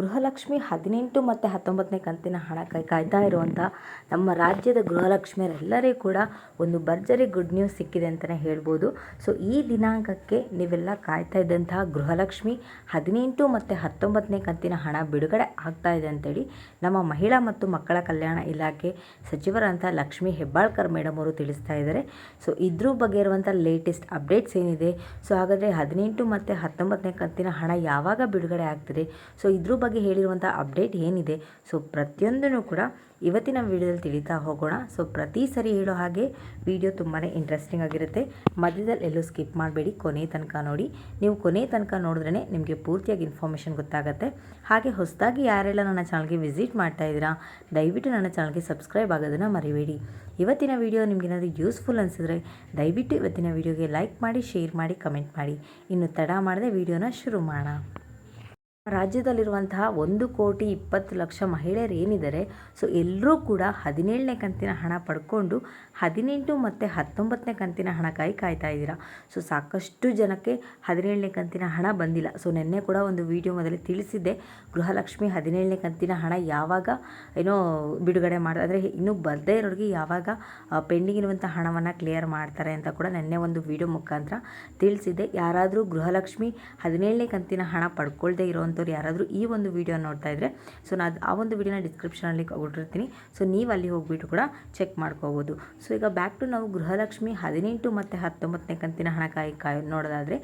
ಗೃಹಲಕ್ಷ್ಮಿ ಹದಿನೆಂಟು ಮತ್ತು ಹತ್ತೊಂಬತ್ತನೇ ಕಂತಿನ ಹಣ ಕೈ ಕಾಯ್ತಾ ಇರುವಂಥ ನಮ್ಮ ರಾಜ್ಯದ ಗೃಹಲಕ್ಷ್ಮಿಯರೆಲ್ಲರಿಗೂ ಕೂಡ ಒಂದು ಭರ್ಜರಿ ಗುಡ್ ನ್ಯೂಸ್ ಸಿಕ್ಕಿದೆ ಅಂತಲೇ ಹೇಳ್ಬೋದು. ಸೊ ಈ ದಿನಾಂಕಕ್ಕೆ ನೀವೆಲ್ಲ ಕಾಯ್ತಾ ಇದ್ದಂತಹ ಗೃಹಲಕ್ಷ್ಮಿ ಹದಿನೆಂಟು ಮತ್ತು ಹತ್ತೊಂಬತ್ತನೇ ಕಂತಿನ ಹಣ ಬಿಡುಗಡೆ ಆಗ್ತಾ ಇದೆ ಅಂತೇಳಿ ನಮ್ಮ ಮಹಿಳಾ ಮತ್ತು ಮಕ್ಕಳ ಕಲ್ಯಾಣ ಇಲಾಖೆ ಸಚಿವರಂಥ ಲಕ್ಷ್ಮಿ ಹೆಬ್ಬಾಳ್ಕರ್ ಮೇಡಮ್ ಅವರು ತಿಳಿಸ್ತಾ ಇದ್ದಾರೆ. ಸೊ ಇದ್ರ ಬಗ್ಗೆ ಇರುವಂಥ ಲೇಟೆಸ್ಟ್ ಅಪ್ಡೇಟ್ಸ್ ಏನಿದೆ? ಸೊ ಹಾಗಾದರೆ ಹದಿನೆಂಟು ಮತ್ತು ಹತ್ತೊಂಬತ್ತನೇ ಕಂತಿನ ಹಣ ಯಾವಾಗ ಬಿಡುಗಡೆ ಆಗ್ತದೆ? ಸೊ ಇದ್ರ ಬಗ್ಗೆ ಹೇಳಿರುವಂಥ ಅಪ್ಡೇಟ್ ಏನಿದೆ? ಸೊ ಪ್ರತಿಯೊಂದನ್ನು ಕೂಡ ಇವತ್ತಿನ ವಿಡಿಯೋದಲ್ಲಿ ತಿಳಿತಾ ಹೋಗೋಣ. ಸೊ ಪ್ರತಿ ಸರಿ ಹೇಳೋ ಹಾಗೆ ವಿಡಿಯೋ ತುಂಬಾ ಇಂಟ್ರೆಸ್ಟಿಂಗ್ ಆಗಿರುತ್ತೆ. ಮಧ್ಯದಲ್ಲಿ ಎಲ್ಲೂ ಸ್ಕಿಪ್ ಮಾಡಬೇಡಿ, ಕೊನೆ ತನಕ ನೋಡಿ. ನೀವು ಕೊನೆ ತನಕ ನೋಡಿದ್ರೇ ನಿಮಗೆ ಪೂರ್ತಿಯಾಗಿ ಇನ್ಫಾರ್ಮೇಷನ್ ಗೊತ್ತಾಗುತ್ತೆ. ಹಾಗೆ ಹೊಸದಾಗಿ ಯಾರೆಲ್ಲ ನನ್ನ ಚಾನಲ್ಗೆ ವಿಸಿಟ್ ಮಾಡ್ತಾ ಇದ್ದೀರಾ, ದಯವಿಟ್ಟು ನನ್ನ ಚಾನಲ್ಗೆ ಸಬ್ಸ್ಕ್ರೈಬ್ ಆಗೋದನ್ನು ಮರಿಬೇಡಿ. ಇವತ್ತಿನ ವಿಡಿಯೋ ನಿಮಗೇನಾದರೂ ಯೂಸ್ಫುಲ್ ಅನಿಸಿದ್ರೆ ದಯವಿಟ್ಟು ಇವತ್ತಿನ ವಿಡಿಯೋಗೆ ಲೈಕ್ ಮಾಡಿ ಶೇರ್ ಮಾಡಿ ಕಮೆಂಟ್ ಮಾಡಿ. ಇನ್ನು ತಡ ಮಾಡದೆ ವಿಡಿಯೋನ ಶುರು ಮಾಡೋಣ. ರಾಜ್ಯದಲ್ಲಿರುವಂತಹ ಒಂದು ಕೋಟಿ ಇಪ್ಪತ್ತು ಲಕ್ಷ ಮಹಿಳೆಯರು ಏನಿದ್ದಾರೆ, ಸೊ ಎಲ್ಲರೂ ಕೂಡ ಹದಿನೇಳನೇ ಕಂತಿನ ಹಣ ಪಡ್ಕೊಂಡು ಹದಿನೆಂಟು ಮತ್ತು ಹತ್ತೊಂಬತ್ತನೇ ಕಂತಿನ ಹಣಕ್ಕಾಗಿ ಕಾಯ್ತಾ ಇದ್ದೀರಾ? ಸೊ ಸಾಕಷ್ಟು ಜನಕ್ಕೆ ಹದಿನೇಳನೇ ಕಂತಿನ ಹಣ ಬಂದಿಲ್ಲ. ಸೊ ನಿನ್ನೆ ಕೂಡ ಒಂದು ವಿಡಿಯೋ ಮೊದಲೇ ತಿಳಿಸಿದ್ದೆ, ಗೃಹಲಕ್ಷ್ಮಿ ಹದಿನೇಳನೇ ಕಂತಿನ ಹಣ ಯಾವಾಗ ಏನೋ ಬಿಡುಗಡೆ ಮಾಡಿ, ಅಂದರೆ ಇನ್ನೂ ಬರದೇ ಇರೋರಿಗೆ ಯಾವಾಗ ಪೆಂಡಿಂಗ್ ಇರುವಂಥ ಹಣವನ್ನು ಕ್ಲಿಯರ್ ಮಾಡ್ತಾರೆ ಅಂತ ಕೂಡ ನಿನ್ನೆ ಒಂದು ವಿಡಿಯೋ ಮುಖಾಂತರ ತಿಳಿಸಿದ್ದೆ. ಯಾರಾದರೂ ಗೃಹಲಕ್ಷ್ಮಿ ಹದಿನೇಳನೇ ಕಂತಿನ ಹಣ ಪಡ್ಕೊಳ್ದೇ ಇರೋವಂಥ ಅಂಥವ್ರು ಯಾರಾದರೂ ಈ ಒಂದು ವಿಡಿಯೋ ನೋಡ್ತಾ ಇದ್ದರೆ ಸೊ ನಾನು ಆ ಒಂದು ವಿಡಿಯೋನ ಡಿಸ್ಕ್ರಿಪ್ಷನಲ್ಲಿ ಕೊಟ್ಟಿರ್ತೀನಿ. ಸೊ ನೀವು ಅಲ್ಲಿ ಹೋಗ್ಬಿಟ್ಟು ಕೂಡ ಚೆಕ್ ಮಾಡ್ಕೋಬೋದು. ಸೊ ಈಗ ಬ್ಯಾಕ್ ಟು ನಾವು ಗೃಹಲಕ್ಷ್ಮಿ ಹದಿನೆಂಟು ಮತ್ತು ಹತ್ತೊಂಬತ್ತನೇ ಕಂತಿನ ಹಣಕಾಯಿ ಕಾಯಿ, ನೋಡೋದಾದರೆ,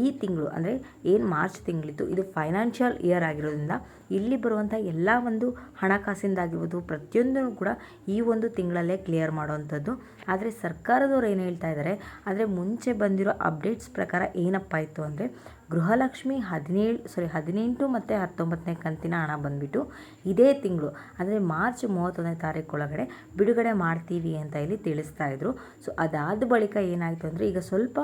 ಈ ತಿಂಗಳು ಅಂದರೆ ಏನು ಮಾರ್ಚ್ ತಿಂಗಳಿತ್ತು ಇದು ಫೈನಾನ್ಷಿಯಲ್ ಇಯರ್ ಆಗಿರೋದ್ರಿಂದ ಇಲ್ಲಿ ಬರುವಂಥ ಎಲ್ಲ ಒಂದು ಹಣಕಾಸಿಂದಾಗಿರ್ಬೋದು ಪ್ರತಿಯೊಂದನ್ನು ಕೂಡ ಈ ಒಂದು ತಿಂಗಳಲ್ಲೇ ಕ್ಲಿಯರ್ ಮಾಡುವಂಥದ್ದು. ಆದರೆ ಸರ್ಕಾರದವ್ರು ಏನು ಹೇಳ್ತಾ ಇದ್ದಾರೆ ಆದರೆ ಮುಂಚೆ ಬಂದಿರೋ ಅಪ್ಡೇಟ್ಸ್ ಪ್ರಕಾರ ಏನಪ್ಪ ಇತ್ತು ಅಂದರೆ, ಗೃಹಲಕ್ಷ್ಮಿ ಹದಿನೇಳು ಸಾರಿ ಹದಿನೆಂಟು ಮತ್ತು ಹತ್ತೊಂಬತ್ತನೇ ಕಂತಿನ ಹಣ ಬಂದುಬಿಟ್ಟು ಇದೇ ತಿಂಗಳು. ಅಂದರೆ ಮಾರ್ಚ್ ಮೂವತ್ತೊಂದನೇ ತಾರೀಕು ಒಳಗಡೆ ಬಿಡುಗಡೆ ಮಾಡ್ತೀವಿ ಅಂತ ಇಲ್ಲಿ ತಿಳಿಸ್ತಾ ಇದ್ರು. ಸೊ ಅದಾದ ಬಳಿಕ ಏನಾಯಿತು ಅಂದರೆ ಈಗ ಸ್ವಲ್ಪ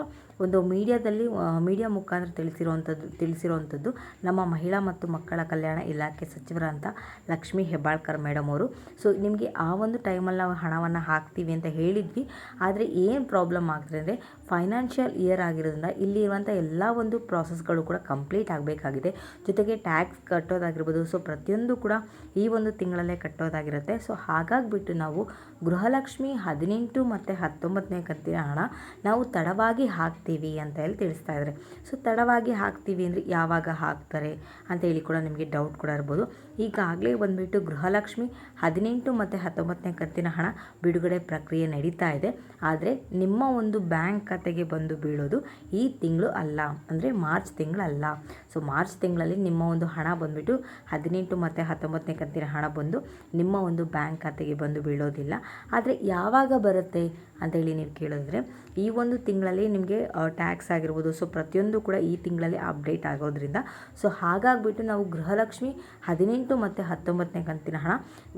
ಒಂದು ಮೀಡಿಯಾದಲ್ಲಿ ಮೀಡಿಯಾ ಮುಖಾಂತರ ತಿಳಿಸಿರುವಂಥದ್ದು ತಿಳಿಸಿರುವಂಥದ್ದು ನಮ್ಮ ಮಹಿಳಾ ಮತ್ತು ಮಕ್ಕಳ ಕಲ್ಯಾಣ ಇಲಾಖೆ ಸಚಿವರಂತ ಲಕ್ಷ್ಮೀ ಹೆಬ್ಬಾಳ್ಕರ್ ಮೇಡಮ್ ಅವರು. ಸೊ ನಿಮಗೆ ಆ ಒಂದು ಟೈಮಲ್ಲಿ ನಾವು ಹಣವನ್ನು ಹಾಕ್ತೀವಿ ಅಂತ ಹೇಳಿದ್ವಿ. ಆದರೆ ಏನು ಪ್ರಾಬ್ಲಮ್ ಆಗ್ತದೆ ಅಂದರೆ ಫೈನಾನ್ಷಿಯಲ್ ಇಯರ್ ಆಗಿರೋದ್ರಿಂದ ಇಲ್ಲಿರುವಂಥ ಎಲ್ಲ ಒಂದು ಪ್ರಾಸೆಸ್ಗಳು ಕೂಡ ಕಂಪ್ಲೀಟ್ ಆಗಬೇಕಾಗಿದೆ. ಜೊತೆಗೆ ಟ್ಯಾಕ್ಸ್ ಕಟ್ಟೋದಾಗಿರ್ಬೋದು. ಸೊ ಪ್ರತಿಯೊಂದು ಕೂಡ ಈ ಒಂದು ತಿಂಗಳಲ್ಲೇ ಕಟ್ಟೋದಾಗಿರುತ್ತೆ. ಸೊ ಹಾಗಾಗಿಬಿಟ್ಟು ನಾವು ಗೃಹಲಕ್ಷ್ಮಿ ಹದಿನೆಂಟು ಮತ್ತು ಹತ್ತೊಂಬತ್ತನೇ ಕತ್ತಿನ ಹಣ ನಾವು ತಡವಾಗಿ ಹಾಕ್ತೀವಿ ಅಂತ ಹೇಳಿ ತಿಳಿಸ್ತಾ ಇದ್ದಾರೆ. ಸೊ ತಡವಾಗಿ ಹಾಕ್ತೀವಿ ಅಂದರೆ ಯಾವಾಗ ಹಾಕ್ತಾರೆ ಅಂತ ಹೇಳಿ ಕೂಡ ನಿಮಗೆ ಡೌಟ್ ಕೂಡ ಇರ್ಬೋದು. ಈಗಾಗಲೇ ಬಂದುಬಿಟ್ಟು ಗೃಹಲಕ್ಷ್ಮಿ ಹದಿನೆಂಟು ಮತ್ತು ಹತ್ತೊಂಬತ್ತನೇ ಕತ್ತಿನ ಹಣ ಬಿಡುಗಡೆ ಪ್ರಕ್ರಿಯೆ ನಡೀತಾ ಇದೆ. ಆದರೆ ನಿಮ್ಮ ಒಂದು ಬ್ಯಾಂಕ್ ಖಾತೆಗೆ ಬಂದು ಬೀಳೋದು ಈ ತಿಂಗಳು ಅಲ್ಲ. ಅಂದರೆ ಮಾರ್ಚ್ ತಿಂಗಳಲ್ಲ. ಸೊ ಮಾರ್ಚ್ ತಿಂಗಳಲ್ಲಿ ನಿಮ್ಮ ಒಂದು ಹಣ ಬಂದುಬಿಟ್ಟು ಹದಿನೆಂಟು ಮತ್ತು ಹತ್ತೊಂಬತ್ತನೇ ಕಂತಿನ ಹಣ ಬಂದು ನಿಮ್ಮ ಒಂದು ಬ್ಯಾಂಕ್ ಖಾತೆಗೆ ಬಂದು ಬೀಳೋದಿಲ್ಲ. ಆದರೆ ಯಾವಾಗ ಬರುತ್ತೆ? ಅಂತೇಳಿ ನೀವು ಕೇಳಿದ್ರೆ, ಈ ಒಂದು ತಿಂಗಳಲ್ಲಿ ನಿಮಗೆ ಟ್ಯಾಕ್ಸ್ ಆಗಿರ್ಬೋದು ಸೊ ಪ್ರತಿಯೊಂದು ಕೂಡ ಈ ತಿಂಗಳಲ್ಲಿ ಅಪ್ಡೇಟ್ ಆಗೋದ್ರಿಂದ ಸೊ ಹಾಗಾಗಿಬಿಟ್ಟು ನಾವು ಗೃಹಲಕ್ಷ್ಮಿ ಹದಿನೆಂಟು ಮತ್ತು ಹತ್ತೊಂಬತ್ತನೇ ಕಂತಿನ ಹಣ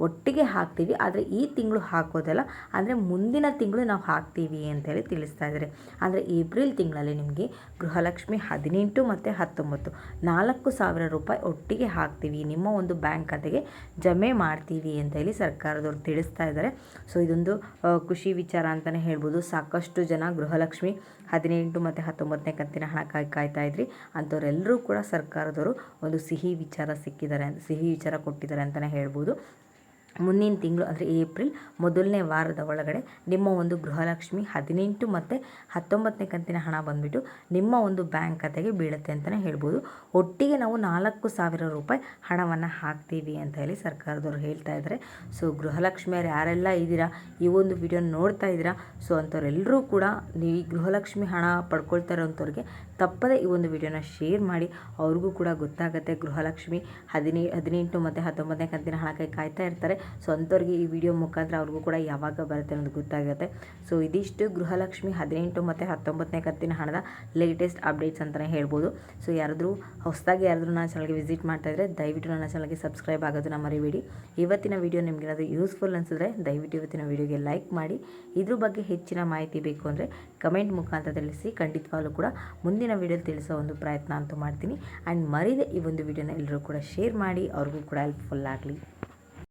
ಒಟ್ಟಿಗೆ ಹಾಕ್ತೀವಿ. ಆದರೆ ಈ ತಿಂಗಳು ಹಾಕೋದಲ್ಲ, ಅಂದರೆ ಮುಂದಿನ ತಿಂಗಳು ನಾವು ಹಾಕ್ತೀವಿ ಅಂತೇಳಿ ತಿಳಿಸ್ತಾ ಇದ್ದಾರೆ. ಅಂದರೆ ಏಪ್ರಿಲ್ ತಿಂಗಳಲ್ಲಿ ನಿಮಗೆ ಗೃಹಲಕ್ಷ್ಮಿ ಹದಿನೆಂಟು ಮತ್ತು ಹತ್ತೊಂಬತ್ತು, ನಾಲ್ಕು ಸಾವಿರ ರೂಪಾಯಿ ಒಟ್ಟಿಗೆ ಹಾಕ್ತೀವಿ. ನಿಮ್ಮ ಒಂದು ಬ್ಯಾಂಕ್ ಖಾತೆಗೆ ಜಮೆ ಮಾಡ್ತೀವಿ ಅಂತ ಹೇಳಿ ಸರ್ಕಾರದವ್ರು ತಿಳಿಸ್ತಾ ಇದ್ದಾರೆ. ಸೊ ಇದೊಂದು ಖುಷಿ ವಿಚಾರ ಅಂತಲೇ ಹೇಳ್ಬೋದು. ಸಾಕಷ್ಟು ಜನ ಗೃಹಲಕ್ಷ್ಮಿ ಹದಿನೆಂಟು ಮತ್ತು ಹತ್ತೊಂಬತ್ತನೇ ಕಂತಿನ ಹಣ ಕಾಯ್ ಕಾಯ್ತಾ ಇದ್ರಿ. ಅಂಥವರೆಲ್ಲರೂ ಕೂಡ ಸರ್ಕಾರದವರು ಒಂದು ಸಿಹಿ ವಿಚಾರ ಸಿಕ್ಕಿದ್ದಾರೆ ಸಿಹಿ ವಿಚಾರ ಕೊಟ್ಟಿದ್ದಾರೆ ಅಂತಲೇ ಹೇಳ್ಬೋದು. ಮುಂದಿನ ತಿಂಗಳು, ಅಂದರೆ ಏಪ್ರಿಲ್ ಮೊದಲನೇ ವಾರದ ಒಳಗಡೆ ನಿಮ್ಮ ಒಂದು ಗೃಹಲಕ್ಷ್ಮಿ ಹದಿನೆಂಟು ಮತ್ತು ಹತ್ತೊಂಬತ್ತನೇ ಕಂತಿನ ಹಣ ಬಂದುಬಿಟ್ಟು ನಿಮ್ಮ ಒಂದು ಬ್ಯಾಂಕ್ ಖಾತೆಗೆ ಬೀಳುತ್ತೆ ಅಂತಲೇ ಹೇಳ್ಬೋದು. ಒಟ್ಟಿಗೆ ನಾವು ನಾಲ್ಕು ಸಾವಿರ ರೂಪಾಯಿ ಹಣವನ್ನು ಹಾಕ್ತೀವಿ ಅಂತ ಹೇಳಿ ಸರ್ಕಾರದವರು ಹೇಳ್ತಾ ಇದ್ದಾರೆ. ಸೊ ಗೃಹಲಕ್ಷ್ಮಿಯರು ಯಾರೆಲ್ಲ ಇದ್ದೀರಾ, ಈ ಒಂದು ವಿಡಿಯೋ ನೋಡ್ತಾ ಇದ್ದೀರಾ, ಸೊ, ಅಂಥವ್ರೆಲ್ಲರೂ ಕೂಡ ಈ ಗೃಹಲಕ್ಷ್ಮಿ ಹಣ ಪಡ್ಕೊಳ್ತಾ ಇರೋಂಥವ್ರಿಗೆ ತಪ್ಪದೇ ಈ ಒಂದು ವಿಡಿಯೋನ ಶೇರ್ ಮಾಡಿ. ಅವ್ರಿಗೂ ಕೂಡ ಗೊತ್ತಾಗುತ್ತೆ. ಗೃಹಲಕ್ಷ್ಮಿ ಹದಿನೇ, ಹದಿನೆಂಟು ಮತ್ತು ಹತ್ತೊಂಬತ್ತನೇ ಕಂತಿನ ಹಣಕ್ಕೆ ಕಾಯ್ತಾ ಇರ್ತಾರೆ. ಸೊ ಅಂಥವ್ರಿಗೆ ಈ ವಿಡಿಯೋ ಮುಖಾಂತರ ಅವ್ರಿಗೂ ಕೂಡ ಯಾವಾಗ ಬರುತ್ತೆ ಅನ್ನೋದು ಗೊತ್ತಾಗುತ್ತೆ. ಸೊ, ಇದಿಷ್ಟು ಗೃಹಲಕ್ಷ್ಮಿ ಹದಿನೆಂಟು ಮತ್ತು ಹತ್ತೊಂಬತ್ತನೇ ಕಂತಿನ ಹಣದ ಲೇಟೆಸ್ಟ್ ಅಪ್ಡೇಟ್ಸ್ ಅಂತಲೇ ಹೇಳ್ಬೋದು. ಸೊ, ಯಾರಾದರೂ ಹೊಸದಾಗಿ ಯಾರಾದರೂ ನನ್ನ ಚಾನಲ್ಗೆ ವಿಸಿಟ್ ಮಾಡ್ತಾ ಇದ್ದರೆ ದಯವಿಟ್ಟು ನನ್ನ ಚಾನಲ್ಗೆ ಸಬ್ಸ್ಕ್ರೈಬ್ ಆಗೋದನ್ನ ಮರಿಬೇಡಿ. ಇವತ್ತಿನ ವಿಡಿಯೋ ನಿಮಗೆ ಅದು ಯೂಸ್ಫುಲ್ ಅನಿಸಿದ್ರೆ ದಯವಿಟ್ಟು ಇವತ್ತಿನ ವಿಡಿಯೋಗೆ ಲೈಕ್ ಮಾಡಿ. ಇದ್ರ ಬಗ್ಗೆ ಹೆಚ್ಚಿನ ಮಾಹಿತಿ ಬೇಕು ಅಂದರೆ ಕಮೆಂಟ್ ಮುಖಾಂತರ ತಿಳಿಸಿ. ಖಂಡಿತವಾಗ್ಲೂ ಕೂಡ ಮುಂದಿನ ವಿಡಿಯೋ ತಿಳಿಸೋ ಒಂದು ಪ್ರಯತ್ನ ಅಂತೂ ಮಾಡ್ತೀನಿ. ಆ್ಯಂಡ್ ಮರೀದೆ ಈ ಒಂದು ವಿಡಿಯೋನ ಎಲ್ಲರೂ ಕೂಡ ಶೇರ್ ಮಾಡಿ, ಅವ್ರಿಗೂ ಕೂಡ ಹೆಲ್ಪ್ಫುಲ್ ಆಗಲಿ.